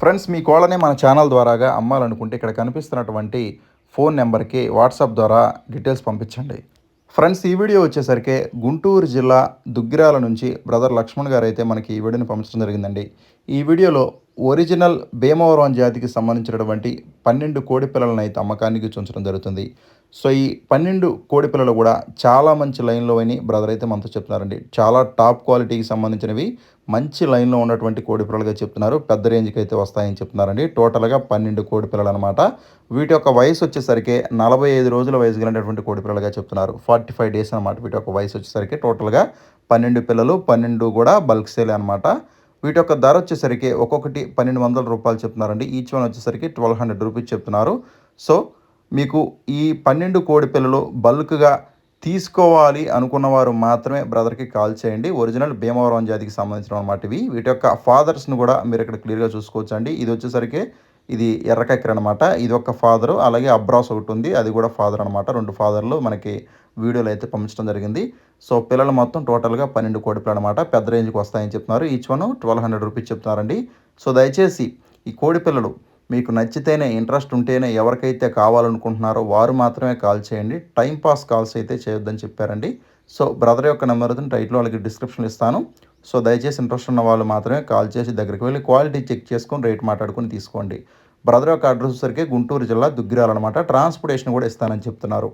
Friends మీ కోళ్ళని మన channel ద్వారాగా అమ్మాలనుకుంటే ఇక్కడ కనిపిస్తున్నటువంటి ఫోన్ నెంబర్కి వాట్సాప్ ద్వారా డీటెయిల్స్ పంపించండి. ఫ్రెండ్స్ ఈ వీడియో వచ్చేసరికి గుంటూరు జిల్లా దుగ్గిరాల నుంచి బ్రదర్ లక్ష్మణ్ గారు అయితే మనకి ఈ వీడియోని పంపించడం జరిగిందండి. ఈ వీడియోలో ఒరిజినల్ భీమవరం జాతికి సంబంధించినటువంటి పన్నెండు కోడి పిల్లలను అయితే అమ్మకానికి ఉంచడం జరుగుతుంది. సో ఈ పన్నెండు కోడి పిల్లలు కూడా చాలా మంచి లైన్లో అని బ్రదర్ అయితే మనతో చెప్తున్నారండి. చాలా టాప్ క్వాలిటీకి సంబంధించినవి. మంచి లైన్లో ఉన్నటువంటి కోడి పిల్లలుగా చెప్తున్నారు. పెద్ద రేంజ్కి అయితే వస్తాయని చెప్తున్నారండి. టోటల్గా పన్నెండు కోడి పిల్లలు అనమాట వీటి యొక్క వయసు వచ్చేసరికి నలభై ఐదు రోజుల వయసు కలిగినటువంటి కోడి పిల్లలుగా చెప్తున్నారు. ఫార్టీ ఫైవ్ డేస్ అనమాట వీటి యొక్క వయసు వచ్చేసరికి. టోటల్గా పన్నెండు పిల్లలు పన్నెండు కూడా బల్క్ సేల్ అనమాట వీటి యొక్క ధర వచ్చేసరికి ఒక్కొక్కటి పన్నెండు వందల రూపాయలు చెప్తున్నారండి. ఈచ్ వన్ వచ్చేసరికి ట్వెల్వ్ హండ్రెడ్ రూపీస్ చెప్తున్నారు. సో మీకు ఈ పన్నెండు కోడి పిల్లలు బల్క్గా తీసుకోవాలి అనుకున్న వారు మాత్రమే బ్రదర్కి కాల్ చేయండి. ఒరిజినల్ భీమవరం జాతికి సంబంధించిన అనమాట ఇవి. వీటి యొక్క ఫాదర్స్ను కూడా మీరు ఇక్కడ క్లియర్గా చూసుకోవచ్చు అండి ఇది వచ్చేసరికి ఇది ఎర్రకక్కర అనమాట ఇది ఒక ఫాదరు అలాగే అబ్రాస్ ఒకటి ఉంది. అది కూడా ఫాదర్ అనమాట రెండు ఫాదర్లు మనకి వీడియోలు అయితే పంపించడం జరిగింది. సో పిల్లలు మొత్తం టోటల్గా పన్నెండు కోడి పిల్లలు అనమాట పెద్ద రేంజ్కి వస్తాయని చెప్తున్నారు. Each one twelve hundred rupees చెప్తున్నారండి. సో దయచేసి ఈ కోడి పిల్లలు మీకు నచ్చితేనే ఇంట్రెస్ట్ ఉంటేనే ఎవరికైతే కావాలనుకుంటున్నారో వారు మాత్రమే కాల్ చేయండి. టైంపాస్ కాల్స్ అయితే చేయొద్దని చెప్పారండి. సో బ్రదర్ యొక్క నెంబర్ టైట్లో వాళ్ళకి డిస్క్రిప్షన్ ఇస్తాను. సో దయచేసి ఇంట్రెస్ట్ ఉన్న వాళ్ళు మాత్రమే కాల్ చేసి దగ్గరికి వెళ్ళి క్వాలిటీ చెక్ చేసుకొని రేట్ మాట్లాడుకొని తీసుకోండి. బ్రదర్ యొక్క అడ్రస్ సరికి గుంటూరు జిల్లా దుగ్గిరాలన్నమాట. ట్రాన్స్పోర్టేషన్ కూడా ఇస్తానని చెప్తున్నారు.